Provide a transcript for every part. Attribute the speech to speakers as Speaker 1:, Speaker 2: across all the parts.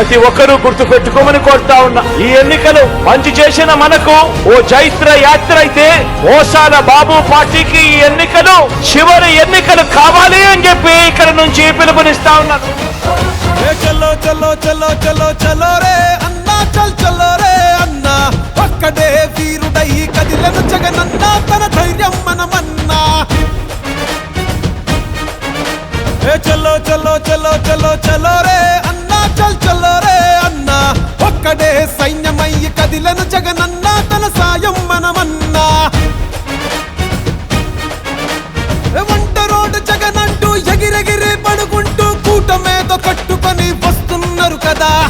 Speaker 1: ప్రతి ఒక్కరూ గుర్తు పెట్టుకోమని కోరుతా ఉన్నా. ఈ ఎన్నికలు మంచి చేసిన మనకు ఓ చైత్ర యాత్ర అయితే ఓసాల బాబు పార్టీకి ఈ ఎన్నికలు చివరి ఎన్నికలు కావాలి అని చెప్పి ఇక్కడ నుంచి పిలుపునిస్తా ఉన్నాను
Speaker 2: చల్లో చలో చలో చలో చలో చలో రే వస్తున్నారు కదా జగన్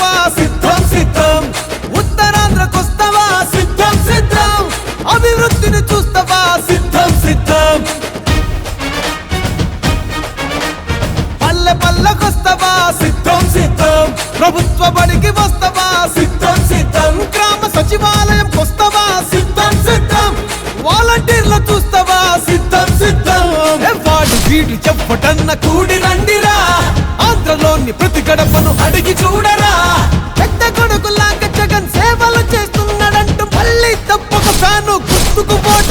Speaker 2: వీడు కూడి రండిరా. ఆంధ్రలోని ప్రతి గడపను అడిగి చూడరా. పెద్ద కొడుకులాగా జగన్ సేవలు చేస్తున్నాడంటూ మళ్ళీ తప్పక
Speaker 3: తాను గుర్తుకుపోట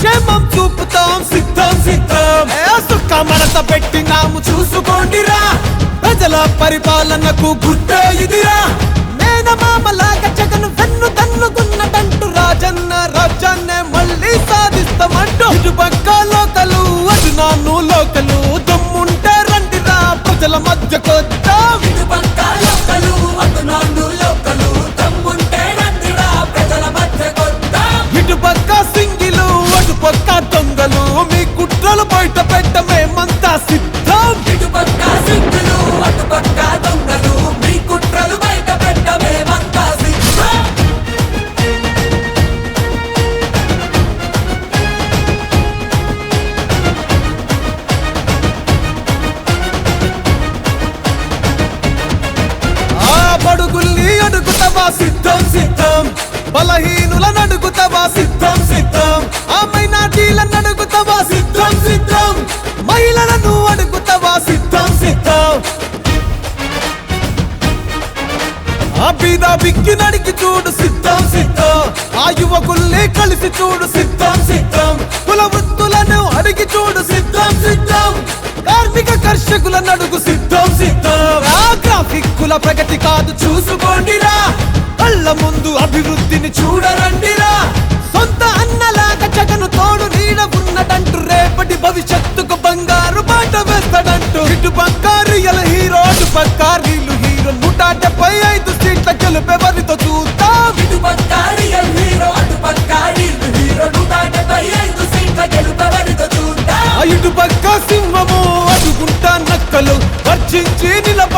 Speaker 2: క్షేమం చూపుతాం సిద్ధం సిద్ధం. ఏ సుక్క పెట్టినాము చూసుకోండిరా. ప్రజల పరిపాలనకు గుడ్డ ఇదిరా. మేనమామలాగా జగన్ వెన్ను తన్నుకున్నదంటూ రాజన్న రాజన్నే మళ్ళీ సాధి సిద్ధం
Speaker 3: సిద్ధం.
Speaker 2: బలహీనుల అడుగుతావా సిద్ధం సిద్ధం. ఆ మైనార్టీలను అడుగుతావా సిద్ధం సిద్ధం. మహిళలను అడుగుతావా సిద్ధం సిద్ధం. ఆ బీద బిక్కి నడికి చూడు సిద్ధం సిద్ధం. ఆ యువకుల్ని కలిసి చూడు సిద్ధం సిద్ధం. కుల వృత్తులను అడిగి చూడు సిద్ధం సిద్ధం. కార్మిక కర్షకుల నడుగు సిద్ధం సిద్ధం. ఆ గ్రాఫిక్ కుల ప్రగతి కాదు చూసుకోండిరా. ముందు అభివృద్ధిని చూడరండిరా. సొంత అన్నలాగా జగను తోడు నీడ ఉన్నదంటూ రేపటి భవిష్యత్తుకు బంగారు బాట వేస్తాడంటూ. ఇటు పక్క రియల్ హీరో అటు పక్క రీలు హీరో నూట డెబ్బై ఐదు సీట్ల గెలుపెవరితో చూస్తా
Speaker 3: ఇటు పక్క రియల్ హీరో అటు పక్క హీరో నూట డెబ్బై ఐదు సీట్ల గెలుపెవరితో
Speaker 2: చూద్దాం. ఇటు పక్క సింహము అడుగుంటా నక్కలు వర్చించి నిలబ